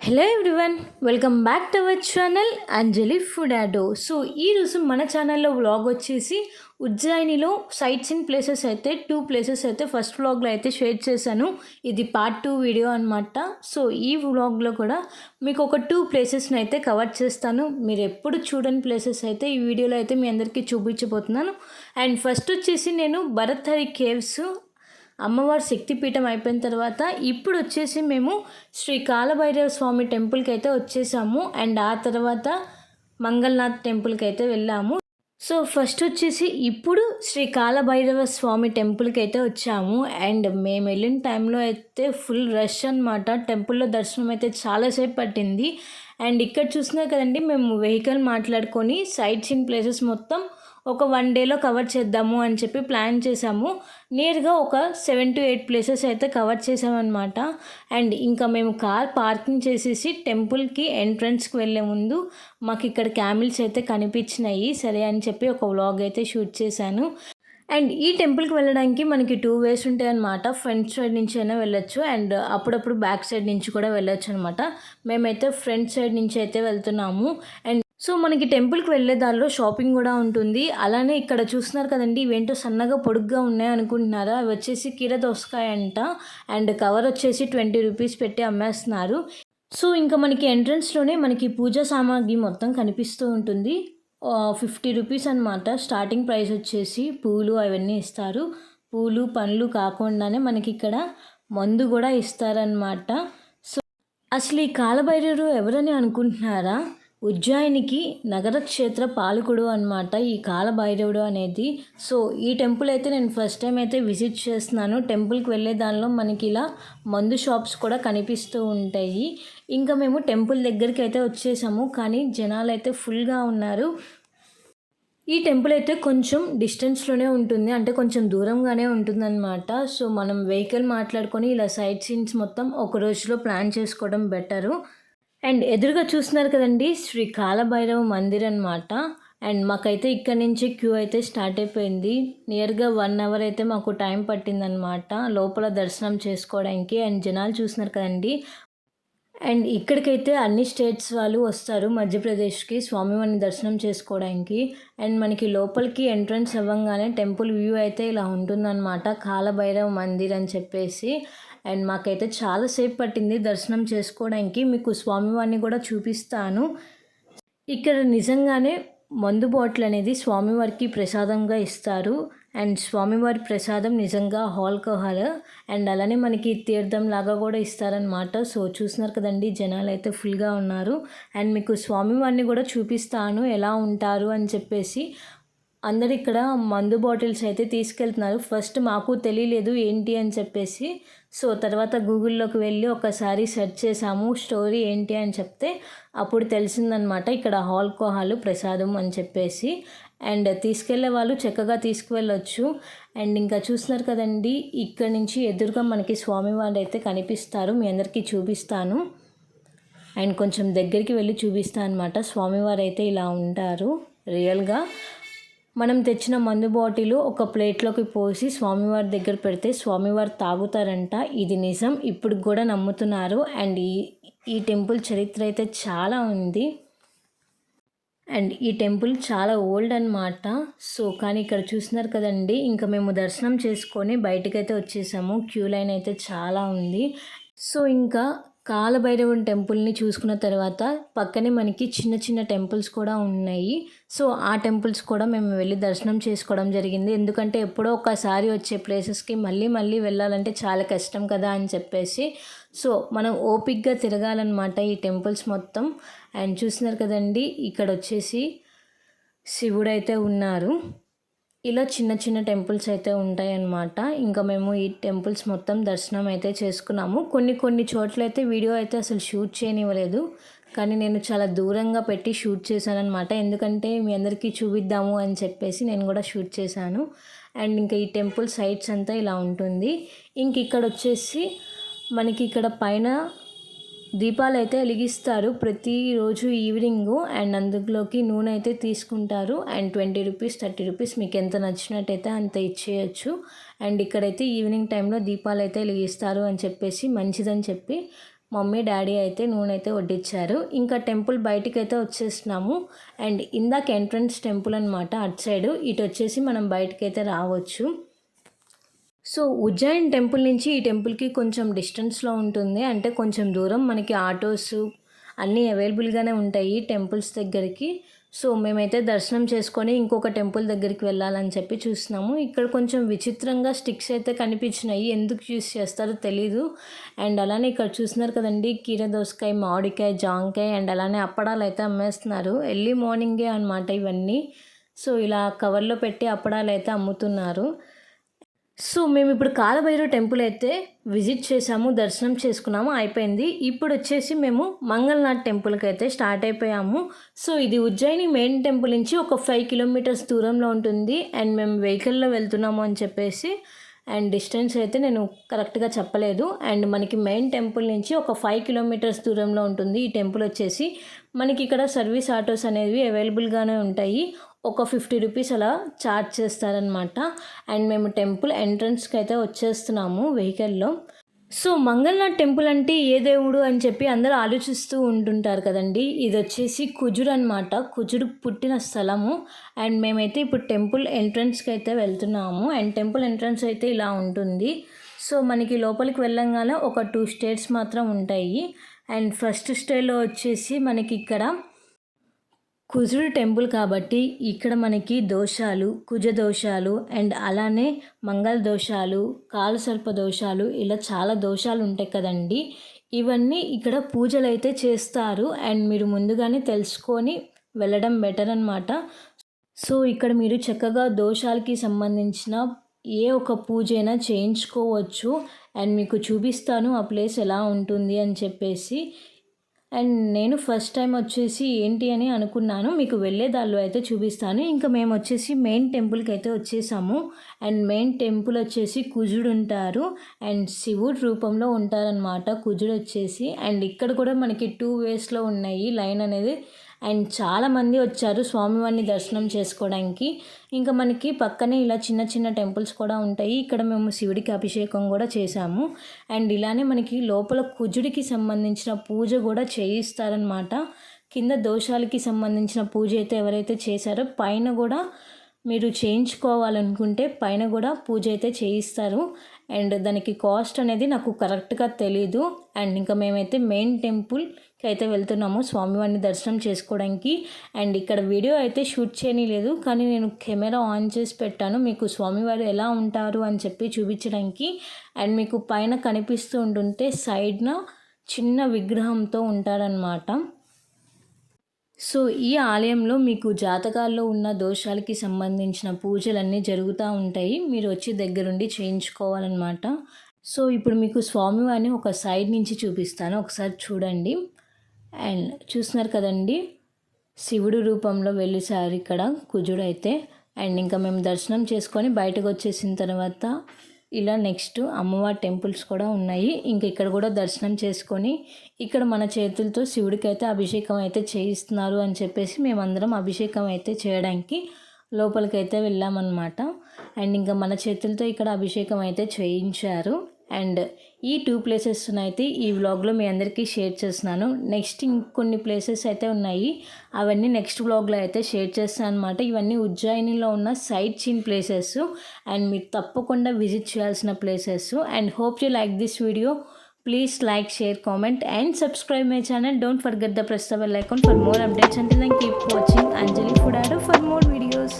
Hello everyone welcome back to our channel Anjali food ఆడో so ఈరోజు మన ఛానల్లో వ్లాగ్ వచ్చేసి ఉజ్జయినిలో సైట్స్ ఇన్ ప్లేసెస్ అయితే టూ ప్లేసెస్ అయితే ఫస్ట్ వ్లాగ్లో అయితే షేర్ చేశాను. ఇది పార్ట్ టూ వీడియో అనమాట సో ఈ వ్లాగ్లో కూడా మీకు ఒక టూ ప్లేసెస్ని అయితే కవర్ చేస్తాను. మీరు ఎప్పుడు చూడని ప్లేసెస్ అయితే ఈ వీడియోలో అయితే మీ అందరికీ చూపించబోతున్నాను. అండ్ ఫస్ట్ వచ్చేసి నేను భరత్ హరి కేవ్స్ అమ్మవారి శక్తిపీఠం అయిపోయిన తర్వాత ఇప్పుడు వచ్చేసి మేము శ్రీ కాలభైరవ స్వామి టెంపుల్కి అయితే వచ్చేసాము. అండ్ ఆ తర్వాత మంగళనాథ్ టెంపుల్కి అయితే వెళ్ళాము. సో ఫస్ట్ వచ్చేసి ఇప్పుడు శ్రీ కాలభైరవ స్వామి టెంపుల్కి అయితే వచ్చాము. అండ్ మేము వెళ్ళిన టైంలో అయితే ఫుల్ రష్ అనమాట టెంపుల్లో దర్శనం అయితే చాలాసేపు పట్టింది. అండ్ ఇక్కడ చూసినా కదండి మేము వెహికల్ మాట్లాడుకొని సైట్ సీన్ ప్లేసెస్ మొత్తం ఒక వన్ డేలో కవర్ చేద్దాము అని చెప్పి ప్లాన్ చేసాము నియర్గా ఒక సెవెన్ టు ఎయిట్ ప్లేసెస్ అయితే కవర్ చేసామన్నమాట అండ్ ఇంకా మేము కార్ పార్కింగ్ చేసేసి టెంపుల్కి ఎంట్రన్స్కి వెళ్ళే ముందు మాకు ఇక్కడ క్యామిల్స్ అయితే కనిపించినాయి. సరే అని చెప్పి ఒక వ్లాగ్ అయితే షూట్ చేశాను. అండ్ ఈ టెంపుల్కి వెళ్ళడానికి మనకి టూ వేస్ ఉంటాయి అనమాట ఫ్రంట్ సైడ్ నుంచి అయినా వెళ్ళొచ్చు అండ్ అప్పుడప్పుడు బ్యాక్ సైడ్ నుంచి కూడా వెళ్ళొచ్చు అనమాట మేమైతే ఫ్రంట్ సైడ్ నుంచి అయితే వెళ్తున్నాము. అండ్ సో మనకి టెంపుల్కి వెళ్ళే దారిలో షాపింగ్ కూడా ఉంటుంది. అలానే ఇక్కడ చూస్తున్నారు కదండి ఇవేంటో సన్నగా పొడుగ్గా ఉన్నాయి అనుకుంటున్నారా? అవి వచ్చేసి కీర దోసకాయ అంట. అండ్ కవర్ వచ్చేసి ట్వంటీ రూపీస్ పెట్టి అమ్మేస్తున్నారు. సో ఇంకా మనకి ఎంట్రన్స్లోనే మనకి పూజా సామాగ్రి మొత్తం కనిపిస్తూ ఉంటుంది. ఫిఫ్టీ రూపీస్ అనమాట స్టార్టింగ్ ప్రైస్ వచ్చేసి పూలు అవన్నీ ఇస్తారు. పూలు పండ్లు కాకుండానే మనకి ఇక్కడ మందు కూడా ఇస్తారనమాట సో అసలు ఈ కాలభైరవుడు ఎవరని అనుకుంటున్నారా? ఉజ్జాయినికి నగర క్షేత్ర పాలకుడు అనమాట ఈ కాలభైరవుడు అనేది. సో ఈ టెంపుల్ అయితే నేను ఫస్ట్ టైం అయితే విజిట్ చేస్తున్నాను. టెంపుల్కి వెళ్ళే దానిలో మనకి ఇలా మందు షాప్స్ కూడా కనిపిస్తూ ఉంటాయి. ఇంకా మేము టెంపుల్ దగ్గరికి అయితే వచ్చేసాము కానీ జనాలు అయితే ఫుల్గా ఉన్నారు. ఈ టెంపుల్ అయితే కొంచెం డిస్టెన్స్లోనే ఉంటుంది అంటే కొంచెం దూరంగానే ఉంటుందన్నమాట. సో మనం వెహికల్ మాట్లాడుకొని ఇలా సైట్ సీన్స్ మొత్తం ఒక రోజులో ప్లాన్ చేసుకోవడం బెటరు. అండ్ ఎదురుగా చూస్తున్నారు కదండి శ్రీ కాలభైరవ మందిర్ అనమాట అండ్ మాకైతే ఇక్కడ నుంచి క్యూ అయితే స్టార్ట్ అయిపోయింది. నియర్గా వన్ అవర్ అయితే మాకు టైం పట్టిందనమాట లోపల దర్శనం చేసుకోవడానికి. అండ్ జనాలు చూస్తున్నారు కదండి అండ్ ఇక్కడికైతే అన్ని స్టేట్స్ వాళ్ళు వస్తారు మధ్యప్రదేశ్కి స్వామివారిని దర్శనం చేసుకోవడానికి. అండ్ మనకి లోపలికి ఎంట్రన్స్ అవ్వగానే టెంపుల్ వ్యూ అయితే ఇలా ఉంటుందన్నమాట. కాలభైరవ మందిర్ అని చెప్పేసి. అండ్ మాకైతే చాలాసేపు పట్టింది దర్శనం చేసుకోవడానికి. మీకు స్వామివారిని కూడా చూపిస్తాను. ఇక్కడ నిజంగానే మందు బాటిల్ అనేది స్వామివారికి ప్రసాదంగా ఇస్తారు. అండ్ స్వామివారి ప్రసాదం నిజంగా ఆల్కహాల్ అండ్ అలానే మనకి తీర్థం లాగా కూడా ఇస్తారనమాట సో చూసినారు కదండి జనాలు అయితే ఫుల్గా ఉన్నారు. అండ్ మీకు స్వామివారిని కూడా చూపిస్తాను ఎలా ఉంటారు అని చెప్పేసి అందరు ఇక్కడ మందు బాటిల్స్ అయితే తీసుకెళ్తున్నారు. ఫస్ట్ మాకు తెలియలేదు ఏంటి అని చెప్పేసి. సో తర్వాత గూగుల్లోకి వెళ్ళి ఒకసారి సెర్చ్ చేసాము స్టోరీ ఏంటి అని చెప్తే అప్పుడు తెలిసిందనమాట ఇక్కడ ఆల్కహాల్ ప్రసాదం అని చెప్పేసి. అండ్ తీసుకెళ్ళే వాళ్ళు చక్కగా తీసుకువెళ్ళొచ్చు. అండ్ ఇంకా చూస్తున్నారు కదండి ఇక్కడ నుంచి ఎదురుగా మనకి స్వామివారు అయితే కనిపిస్తారు. మీ అందరికీ చూపిస్తాను. అండ్ కొంచెం దగ్గరికి వెళ్ళి చూపిస్తాను అనమాట స్వామివారు అయితే ఇలా ఉంటారు రియల్గా. మనం తెచ్చిన మందు బాటిల్ ఒక ప్లేట్లోకి పోసి స్వామివారి దగ్గర పెడితే స్వామివారు తాగుతారంట. ఇది నిజం ఇప్పుడు కూడా నమ్ముతున్నారు. అండ్ ఈ ఈ టెంపుల్ చరిత్ర అయితే చాలా ఉంది. అండ్ ఈ టెంపుల్ చాలా ఓల్డ్ అనమాట సో కానీ ఇక్కడ చూస్తున్నారు కదండి ఇంకా మేము దర్శనం చేసుకొని బయటకైతే వచ్చేసాము. క్యూ లైన్ అయితే చాలా ఉంది. సో ఇంకా కాలభైరవుని టెంపుల్ని చూసుకున్న తర్వాత పక్కనే మనకి చిన్న చిన్న టెంపుల్స్ కూడా ఉన్నాయి. సో ఆ టెంపుల్స్ కూడా మేము వెళ్ళి దర్శనం చేసుకోవడం జరిగింది. ఎందుకంటే ఎప్పుడో ఒకసారి వచ్చే ప్లేసెస్కి మళ్ళీ మళ్ళీ వెళ్ళాలంటే చాలా కష్టం కదా అని చెప్పేసి. సో మనం ఓపిక్గా తిరగాలన్నమాట ఈ టెంపుల్స్ మొత్తం. అండ్ చూసినారు కదండి ఇక్కడ వచ్చేసి శివుడైతే ఉన్నారు. ఇలా చిన్న చిన్న టెంపుల్స్ అయితే ఉంటాయన్నమాట. ఇంకా మేము ఈ టెంపుల్స్ మొత్తం దర్శనం అయితే చేసుకున్నాము. కొన్ని కొన్ని చోట్ల అయితే వీడియో అయితే అసలు షూట్ చేయనివ్వలేదు. కానీ నేను చాలా దూరంగా పెట్టి షూట్ చేశాను అనమాట ఎందుకంటే మీ అందరికీ చూపిద్దాము అని చెప్పేసి నేను కూడా షూట్ చేశాను. అండ్ ఇంకా ఈ టెంపుల్ సైట్స్ అంతా ఇలా ఉంటుంది. ఇంక ఇక్కడ వచ్చేసి మనకి ఇక్కడ పైన దీపాలు అయితే వెలిగిస్తారు ప్రతిరోజు ఈవినింగ్ అండ్ అందులోకి నూనె అయితే తీసుకుంటారు and twenty rupees thirty rupees మీకు ఎంత నచ్చినట్టయితే అంత ఇచ్చేయచ్చు. అండ్ ఇక్కడైతే ఈవినింగ్ టైంలో దీపాలు అయితే వెలిగిస్తారు అని చెప్పేసి మంచిదని చెప్పి మమ్మీ డాడీ అయితే నూనె అయితే వడ్డించారు ఇంకా టెంపుల్ బయటికి అయితే వచ్చేస్తున్నాము అండ్ ఇందాక ఎంట్రన్స్ టెంపుల్ అనమాట అటు సైడ్ ఇటు వచ్చేసి మనం బయటకి అయితే రావచ్చు. సో ఉజ్జయిన్ టెంపుల్ నుంచి ఈ టెంపుల్కి కొంచెం డిస్టెన్స్లో ఉంటుంది. అంటే కొంచెం దూరం మనకి ఆటోస్ అన్నీ అవైలబుల్గానే ఉంటాయి టెంపుల్స్ దగ్గరికి. సో మేమైతే దర్శనం చేసుకొని ఇంకొక టెంపుల్ దగ్గరికి వెళ్ళాలని చెప్పి చూస్తున్నాము. ఇక్కడ కొంచెం విచిత్రంగా స్టిక్స్ అయితే కనిపించినాయి. ఎందుకు యూస్ చేస్తారో తెలీదు. అండ్ అలానే ఇక్కడ చూస్తున్నారు కదండి కీరదోసకాయ మామిడికాయ జాంకాయ అండ్ అలానే అప్పడాలు అయితే అమ్మేస్తున్నారు. ఎర్లీ మార్నింగే అనమాట ఇవన్నీ. సో ఇలా కవర్లో పెట్టి అప్పడాలు అయితే అమ్ముతున్నారు. సో మేము ఇప్పుడు కాలభైరవ టెంపుల్ అయితే విజిట్ చేసాము దర్శనం చేసుకున్నాము అయిపోయింది. ఇప్పుడు వచ్చేసి మేము మంగళనాథ్ టెంపుల్కి అయితే స్టార్ట్ అయిపోయాము. సో ఇది ఉజ్జయిని మెయిన్ టెంపుల్ నుంచి ఒక ఫైవ్ కిలోమీటర్స్ దూరంలో ఉంటుంది. అండ్ మేము వెహికల్లో వెళ్తున్నాము అని చెప్పేసి అండ్ డిస్టెన్స్ అయితే నేను కరెక్ట్గా చెప్పలేదు. అండ్ మనకి మెయిన్ టెంపుల్ నుంచి ఒక ఫైవ్ కిలోమీటర్స్ దూరంలో ఉంటుంది. ఈ టెంపుల్ వచ్చేసి మనకి ఇక్కడ సర్వీస్ ఆటోస్ అనేవి అవైలబుల్గానే ఉంటాయి. ఒక ఫిఫ్టీ రూపీస్ అలా ఛార్జ్ చేస్తారనమాట అండ్ మేము టెంపుల్ ఎంట్రన్స్కి అయితే వచ్చేస్తున్నాము వెహికల్లో. సో మంగళనాథ్ టెంపుల్ అంటే ఏ దేవుడు అని చెప్పి అందరూ ఆలోచిస్తూ ఉంటుంటారు కదండి. ఇది వచ్చేసి కుజుడు అనమాట కుజుడు పుట్టిన స్థలము. అండ్ మేమైతే ఇప్పుడు టెంపుల్ ఎంట్రన్స్కి అయితే వెళ్తున్నాము. అండ్ టెంపుల్ ఎంట్రన్స్ అయితే ఇలా ఉంటుంది. సో మనకి లోపలికి వెళ్ళంగానే ఒక టూ స్టేట్స్ మాత్రం ఉంటాయి. అండ్ ఫస్ట్ స్టేలో వచ్చేసి మనకి ఇక్కడ కుజుడు టెంపుల్ కాబట్టి ఇక్కడ మనకి దోషాలు కుజ దోషాలు అండ్ అలానే మంగళ దోషాలు కాలసర్ప దోషాలు ఇలా చాలా దోషాలు ఉంటాయి కదండి. ఇవన్నీ ఇక్కడ పూజలు అయితే చేస్తారు అండ్ మీరు ముందుగానే తెలుసుకొని వెళ్ళడం బెటర్ అనమాట సో ఇక్కడ మీరు చక్కగా దోషాలకి సంబంధించిన ఏ ఒక పూజ అయినా చేయించుకోవచ్చు అండ్ మీకు చూపిస్తాను ఆ ప్లేస్ ఎలా ఉంటుంది అని చెప్పేసి. అండ్ నేను ఫస్ట్ టైం వచ్చేసి ఏంటి అని అనుకున్నాను. మీకు వెళ్ళే దారిలో అయితే చూపిస్తాను. ఇంకా మేము వచ్చేసి మెయిన్ టెంపుల్కి అయితే వచ్చేసాము. అండ్ మెయిన్ టెంపుల్ వచ్చేసి కుజుడు ఉంటారు. అండ్ శివుడు రూపంలో ఉంటారనమాట కుజుడు వచ్చేసి. అండ్ ఇక్కడ కూడా మనకి టూ వేస్లో ఉన్నాయి. లైన్ అనేది అండ్ చాలామంది వచ్చారు స్వామివారిని దర్శనం చేసుకోవడానికి. ఇంకా మనకి పక్కనే ఇలా చిన్న చిన్న టెంపుల్స్ కూడా ఉంటాయి. ఇక్కడ మేము శివుడికి అభిషేకం కూడా చేశాము. అండ్ ఇలానే మనకి లోపల కుజుడికి సంబంధించిన పూజ కూడా చేయిస్తారనమాట కింద దోషాలకి సంబంధించిన పూజ అయితే ఎవరైతే చేశారో పైన కూడా మీరు చేయించుకోవాలనుకుంటే పైన కూడా పూజ అయితే చేయిస్తారు. అండ్ దానికి కాస్ట్ అనేది నాకు కరెక్ట్గా తెలీదు. అండ్ ఇంకా మేమైతే మెయిన్ టెంపుల్కి అయితే వెళ్తున్నాము స్వామివారిని దర్శనం చేసుకోవడానికి. అండ్ ఇక్కడ వీడియో అయితే షూట్ చేయలేదు కానీ నేను కెమెరా ఆన్ చేసి పెట్టాను. మీకు స్వామివారు ఎలా ఉంటారు అని చెప్పి చూపించడానికి. అండ్ మీకు పైన కనిపిస్తూ ఉంటుంటే సైడ్న చిన్న విగ్రహంతో ఉంటారనమాట సో ఈ ఆలయంలో మీకు జాతకాల్లో ఉన్న దోషాలకి సంబంధించిన పూజలన్నీ జరుగుతూ ఉంటాయి. మీరు వచ్చి దగ్గరుండి చేయించుకోవాలన్నమాట. సో ఇప్పుడు మీకు స్వామివారిని ఒక సైడ్ నుంచి చూపిస్తాను. ఒకసారి చూడండి. అండ్ చూస్తున్నారు కదండి శివుడు రూపంలో వెళ్ళేసారు ఇక్కడ కుజుడు అయితే అండ్ ఇంకా మేము దర్శనం చేసుకొని బయటకు వచ్చేసిన తర్వాత ఇలా నెక్స్ట్ అమ్మవారి టెంపుల్స్ కూడా ఉన్నాయి. ఇంక ఇక్కడ కూడా దర్శనం చేసుకొని ఇక్కడ మన చేతులతో శివుడికి అయితే అభిషేకం అయితే చేయిస్తున్నారు అని చెప్పేసి మేమందరం అభిషేకం అయితే చేయడానికి లోపలికైతే వెళ్ళామన్నమాట. అండ్ ఇంకా మన చేతులతో ఇక్కడ అభిషేకం అయితే చేయించారు. అండ్ ఈ టూ ప్లేసెస్ అయితే ఈ వ్లాగ్లో మీ అందరికీ షేర్ చేస్తున్నాను. నెక్స్ట్ ఇంకొన్ని ప్లేసెస్ అయితే ఉన్నాయి. అవన్నీ నెక్స్ట్ వ్లాగ్లో అయితే షేర్ చేస్తాను అనమాట ఇవన్నీ ఉజ్జయినిలో ఉన్న సైట్ సీన్ ప్లేసెస్ అండ్ మీరు తప్పకుండా విజిట్ చేయాల్సిన places and hope you like this video please like share comment and subscribe my channel don't forget the press the bell icon for more updates అంటే keep watching Anjali food for more videos